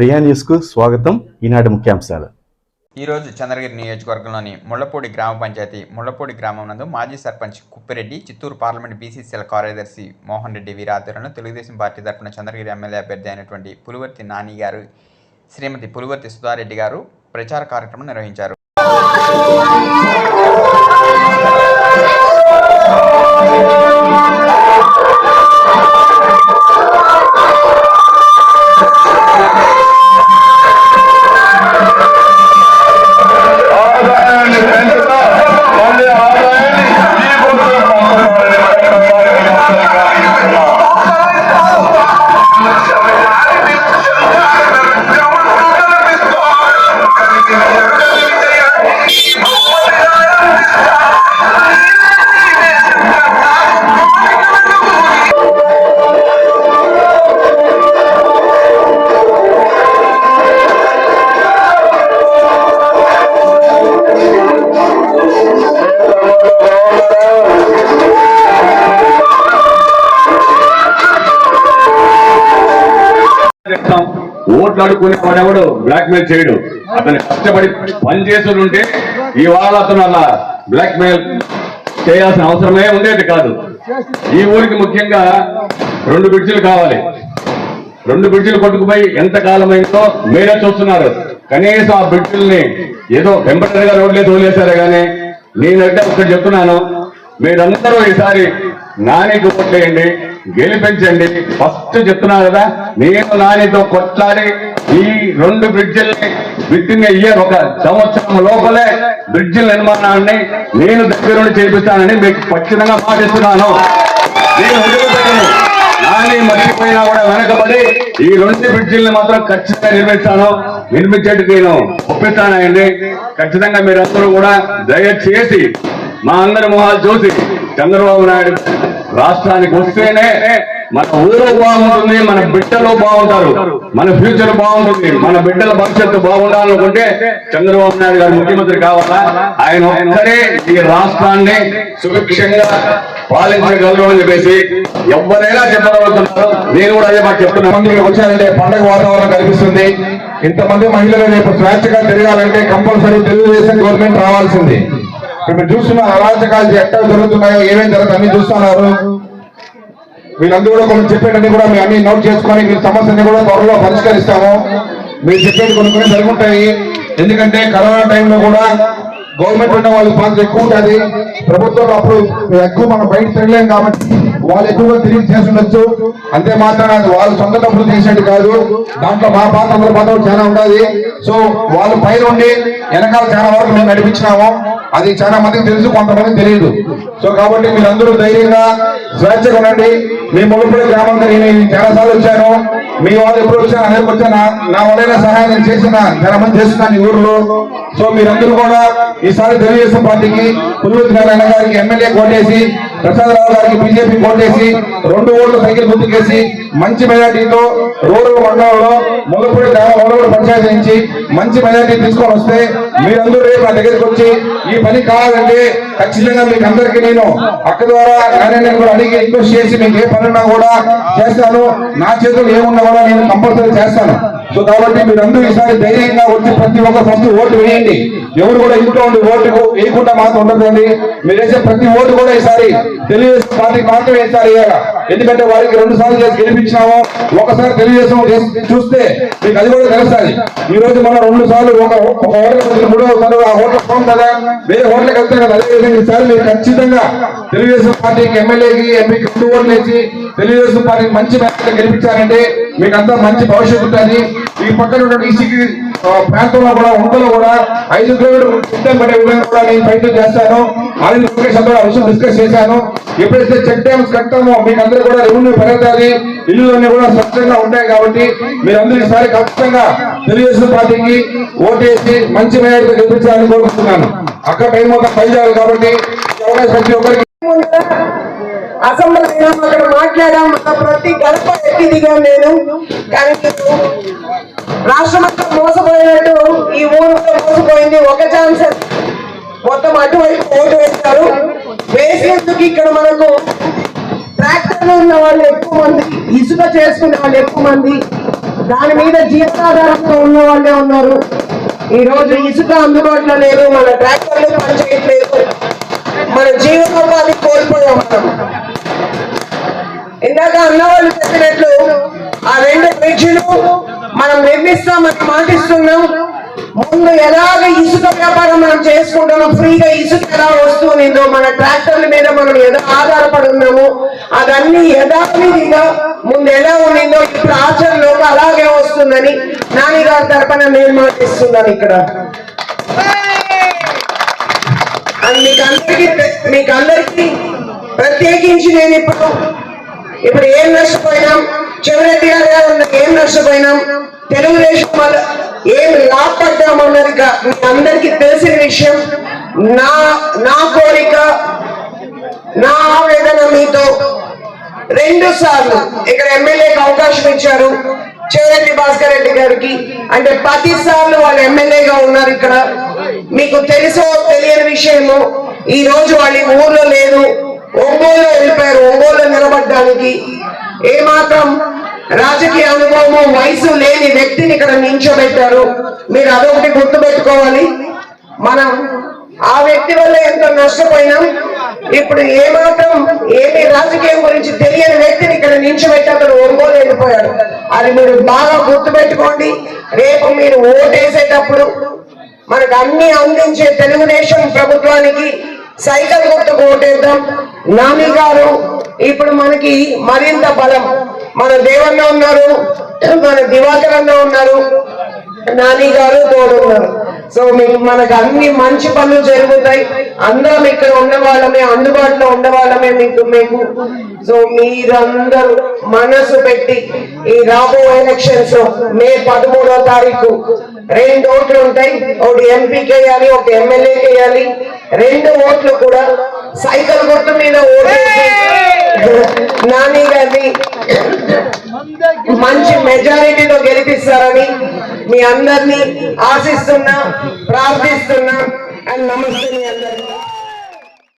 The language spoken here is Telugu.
ప్రియా న్యూస్కు స్వాగతం. ఈనాటి ముఖ్యాంశాలు. ఈరోజు చంద్రగిరి నియోజకవర్గంలోని ముళ్ళపూడి గ్రామ పంచాయతీ ముళ్ళపూడి గ్రామం నందు మాజీ సర్పంచ్ కుప్పిరెడ్డి చిత్తూరు పార్లమెంట్ బీసీసీఎల్ కార్యదర్శి మోహన్ రెడ్డి వీరి ఆధ్వర్యంలో తెలుగుదేశం పార్టీ తరఫున చంద్రగిరి ఎమ్మెల్యే అభ్యర్థి అయినటువంటి పులివర్తి నాని గారు శ్రీమతి పులివర్తి సుధారెడ్డి గారు ప్రచార కార్యక్రమం నిర్వహించారు. ఓట్లు అడుక్కునే వాడెవడు? బ్లాక్ మెయిల్ చేయడు. అతను కష్టపడి పనిచేసి ఉంటే ఇవాళ అతను అలా బ్లాక్ మెయిల్ చేయాల్సిన అవసరమే ఉండేది కాదు. ఈ ఊరికి ముఖ్యంగా రెండు బ్రిడ్జిలు కావాలి. రెండు బ్రిడ్జిలు కొట్టుకుపోయి ఎంత కాలమైందో మీరే చూస్తున్నారు. కనీసం ఆ బ్రిడ్జిల్ని ఏదో టెంపరీగా రోడ్లే తోలేశారే కానీ నేనంటే ఒకటి చెప్తున్నాను. మీరందరూ ఈసారి నానికి ఓట్లేయండి గెలిపించండి. ఫస్ట్ చెప్తున్నా కదా నేను నానితో కొట్లాడి ఈ రెండు బ్రిడ్జిల్ని విత్ ఇన్ ఇయర్ ఒక సంవత్సరం లోపలే బ్రిడ్జిల నిర్మాణాన్ని నేను దగ్గరుండి చేపిస్తానని మీకు ఖచ్చితంగా పాటిస్తున్నాను నేను నాని మర్చిపోయినా కూడా వెనకబడి ఈ రెండు బ్రిడ్జిల్ని మాత్రం ఖచ్చితంగా నిర్మిస్తాను. నిర్మించేట్టుకు నేను ఒప్పిస్తానండి. ఖచ్చితంగా మీరందరూ కూడా దయచేసి మా అందరి మొహాలు చూసి చంద్రబాబు నాయుడు రాష్ట్రానికి వస్తేనే మన ఊరు బాగుంటుంది మన బిడ్డలు బాగుంటారు మన ఫ్యూచర్ బాగుంటుంది మన బిడ్డల భవిష్యత్తు బాగుండాలనుకుంటే చంద్రబాబు నాయుడు గారు ముఖ్యమంత్రి కావాలా? ఆయన ఒక్కరే ఈ రాష్ట్రాన్ని సుభిక్షంగా పాలించగలరు అని చెప్పేసి ఎవరైనా చెప్పగలుగుతున్నారు. నేను కూడా అదే మాకు చెప్తున్నాను. వచ్చారంటే పండగ వాతావరణం కనిపిస్తుంది ఇంతమంది మహిళలు రేపు స్వేచ్ఛగా తిరగాలంటే కంపల్సరీ తెలుగుదేశం గవర్నమెంట్ రావాల్సింది. ఇప్పుడు మీరు చూస్తున్న అరాచకాలు ఎక్కడ జరుగుతున్నాయో ఏమేమి జరుగుతుంది అన్ని చూస్తున్నారు. వీళ్ళందరూ కూడా కొన్ని చెప్పేటన్ని కూడా మేము అన్ని నోట్ చేసుకొని మీ సమస్యని కూడా త్వరలో పరిష్కరిస్తాము. మీరు చెప్పేది కొన్ని కొన్ని జరుగుంటాయి. ఎందుకంటే కరోనా టైంలో కూడా గవర్నమెంట్ ఉన్న వాళ్ళు పాత్ర ఎక్కువ ఉంటుంది. ప్రభుత్వం అప్పుడు ఎక్కువ మనం బయట తిరగలేం కాబట్టి వాళ్ళు ఎక్కువగా తిరిగి చేస్తుండొచ్చు. అంతే మాత్రం అది వాళ్ళు సొంత డబ్బులు చేసేది కాదు. దాంట్లో మా పాత్ర అందరి పాత్ర చాలా ఉండాలి. సో వాళ్ళు పైన ఉండి వెనకాల చాలా వరకు మేము నడిపించినాము. అది చాలా మందికి తెలుసు కొంతమంది తెలియదు. సో కాబట్టి మీరందరూ ధైర్యంగా స్వేచ్ఛగా ఉండండి. మీ ములుపుడి గ్రామానికి నేను చాలా సార్లు వచ్చాను. మీ వాళ్ళు ఎప్పుడు వచ్చాను అనేక వచ్చాను నా- నా సహాయం నేను చేసిన చాలా మంది చేస్తున్నాను ఈ ఊర్లో. సో మీరందరూ కూడా ఈసారి తెలుగుదేశం పార్టీకి పుల్లూరు నారాయణ గారికి ఎమ్మెల్యే కోటేసి ప్రసాదరావు గారికి బీజేపీ కోటేసి రెండు ఓట్లు సైకిల్ గుర్తుకేసి మంచి మెజార్టీతో రూరల్ మండలంలో ములపూడి గ్రామ పంచాయతీ నుంచి మంచి మెజార్టీ తీసుకొని వస్తే మీరందరూ రేపు నా దగ్గరికి వచ్చి ఈ పని కావాలంటే ఖచ్చితంగా మీకు అందరికీ నేను అక్క ద్వారా నారాయణ కూడా అడిగి రిక్వెస్ట్ చేసి మీకు ఏ పని ఉన్నా కూడా చేస్తాను. నా చేతులు ఏమున్నా కూడా నేను కంపల్సరీ చేస్తాను. సో కాబట్టి మీరందరూ ఈసారి ధైర్యంగా వచ్చి ప్రతి ఒక్క ఫస్ట్ ఓటు వేయండి. ఎవరు కూడా ఇంట్లో ఉండి ఓటు వేయకుండా మాత్రం ఉండదండి. మీరేసే ప్రతి ఓటు కూడా ఈసారి తెలుగుదేశం పార్టీకి మాత్రం వేస్తారు ఇవాళ. ఎందుకంటే వారికి రెండు సార్లు చేసి గెలిపించినాము. ఒకసారి తెలుగుదేశం చూస్తే మీకు అది కూడా తెలుస్తుంది. ఈ రోజు మనం రెండు సార్లు ఒక ఒక ఓటర్ మూడో సార్లు ఆ ఓటర్ పోం కదా. వేరే ఓట్లకు వెళ్తే కదా. అదేవిధంగా ఈసారి మీరు ఖచ్చితంగా తెలుగుదేశం పార్టీకి ఎమ్మెల్యేకి ఎంపీకి రెండు ఓట్లు వేసి తెలుగుదేశం పార్టీకి మంచి మేరకు గెలిపించారంటే మీకు అంతా మంచి భవిష్యత్తు ఉంటుంది. ఈ పక్కన ఉన్న ఈసీకి ప్రాంతంలో కూడా ఉండలో కూడా ఐదు కిలోమీటర్ సిద్ధం పడే విధంగా కూడా నేను ప్రయత్నం చేస్తాను. ఆనంద్ లొకేషన్ అందరూ ఆ విషయం డిస్కస్ చేశాను. ఎప్పుడైతే చెక్ డ్యామ్స్ కట్టామో మీకు అందరూ కూడా రెవెన్యూ పెరుగుతుంది. ఇల్లులన్నీ కూడా స్వచ్ఛంగా ఉంటాయి కాబట్టి మీరందరూ ఈసారి ఖచ్చితంగా తెలుగుదేశం పార్టీకి ఓటేసి మంచి మేయర్తో గెలిపించాలని కోరుకుంటున్నాను. అక్కడ టైం మొత్తం పైజాలి కాబట్టి అవకాశం ప్రతి ఒక్కరికి అసెంబ్లీ అక్కడ మాట్లాడాము. ప్రతి గడప ఎక్కి దిగాను నేను. కానీ నేను రాష్ట్రమంతా మోసపోయినట్టు ఈ ఊరు కూడా ఒక ఛాన్స్ మొత్తం అటువైపు ఓటు వేస్తారు వేసినందుకు ఇక్కడ మనకు ట్రాక్టర్లు ఉన్న వాళ్ళు ఎక్కువ మంది ఇసుక చేసుకునే వాళ్ళు ఎక్కువ మంది దాని మీద జీవనాధారంగా ఉన్న వాళ్ళే ఉన్నారు. ఈ రోజు ఇసుక అందుబాటులో లేదు మన ట్రాక్టర్లు పనిచేయట్లేదు. మన జీవనోపాధి కోల్పోయాం మనం. ఇందాక అన్నవాళ్ళు చెప్పినట్లు ఆ రెండు బ్రిడ్జిలు మనం నిర్మిస్తామని మాటిస్తున్నాం ముందు ఎలాగ ఇసుక వ్యాపారం మనం చేసుకుంటున్నాం? ఫ్రీగా ఇసుక ఎలా వస్తుందో మన ట్రాక్టర్ల మీద మనం ఎలా ఆధారపడి ఉన్నాము. అదన్నీ యథావిధిగా ముందు ఎలా ఉండిందో ఇప్పుడు ఆచరణలోకి అలాగే వస్తుందని నాన్నగారి తరపున నేను మాటిస్తున్నాను ఇక్కడ. అది మీకు అందరికీ మీకు అందరికీ ప్రత్యేకించి నేను ఇప్పుడు ఇప్పుడు ఏం నష్టపోయినాం? ఏం తెలుగుదేశం వల్ల ఏం లాభపడ్డామన్నది మీ అందరికీ తెలిసిన విషయం నా నా కోరిక నా ఆవేదన మీతో రెండు సార్లు ఇక్కడ ఎమ్మెల్యేకి అవకాశం ఇచ్చారు చేరెడ్డి భాస్కర్ రెడ్డి గారికి. అంటే పది సార్లు వాళ్ళు ఎమ్మెల్యేగా ఉన్నారు ఇక్కడ. మీకు తెలుసో తెలియని విషయము ఈ రోజు వాళ్ళు ఊర్లో లేదు ఒంగోలు వెళ్ళిపోయారు ఒంగోలు నిలబడడానికి. ఏమాత్రం రాజకీయ అనుభవము వయసు లేని వ్యక్తిని ఇక్కడ నించోబెట్టారు. మీరు అదొకటి గుర్తుపెట్టుకోవాలి. మనం ఆ వ్యక్తి వల్ల ఎంత నష్టపోయినాం? ఇప్పుడు ఏమాత్రం ఏమి రాజకీయం గురించి తెలియని వ్యక్తిని ఇక్కడ నించోబెట్టి అతను ఒంగోలు వెళ్ళిపోయాడు అది మీరు బాగా గుర్తుపెట్టుకోండి. రేపు మీరు ఓటేసేటప్పుడు మనకు అన్ని అందించే తెలుగుదేశం ప్రభుత్వానికి సైకిల్ గుర్తుకు ఓటేద్దాం. నాని గారు ఇప్పుడు మనకి మరింత బలం. మన దేవన్న ఉన్నారు మన దివాకర్ అన్న ఉన్నారు నాని గారు తోడు ఉన్నారు. సో మీకు మనకు అన్ని మంచి పనులు జరుగుతాయి. అందరం ఇక్కడ ఉన్న వాళ్ళమే అందుబాటులో ఉన్న వాళ్ళమే మీకు మీకు. సో మీరందరూ మనసు పెట్టి ఈ రాబో ఎలక్షన్స్లో మే పదమూడో తారీఖు రెండు ఓట్లు ఉంటాయి. ఒకటి ఎంపీకి వేయాలి ఒక ఎమ్మెల్యేకి వేయాలి. రెండు ఓట్లు కూడా సైకిల్ గుర్తు మీద ఓటేసి నాని గారిని మంచి మెజారిటీతో గెలిపిస్తారని మీ అందరినీ ఆశిస్తున్నా ప్రార్థిస్తున్నా అండ్ నమస్తే మీ అందరికీ.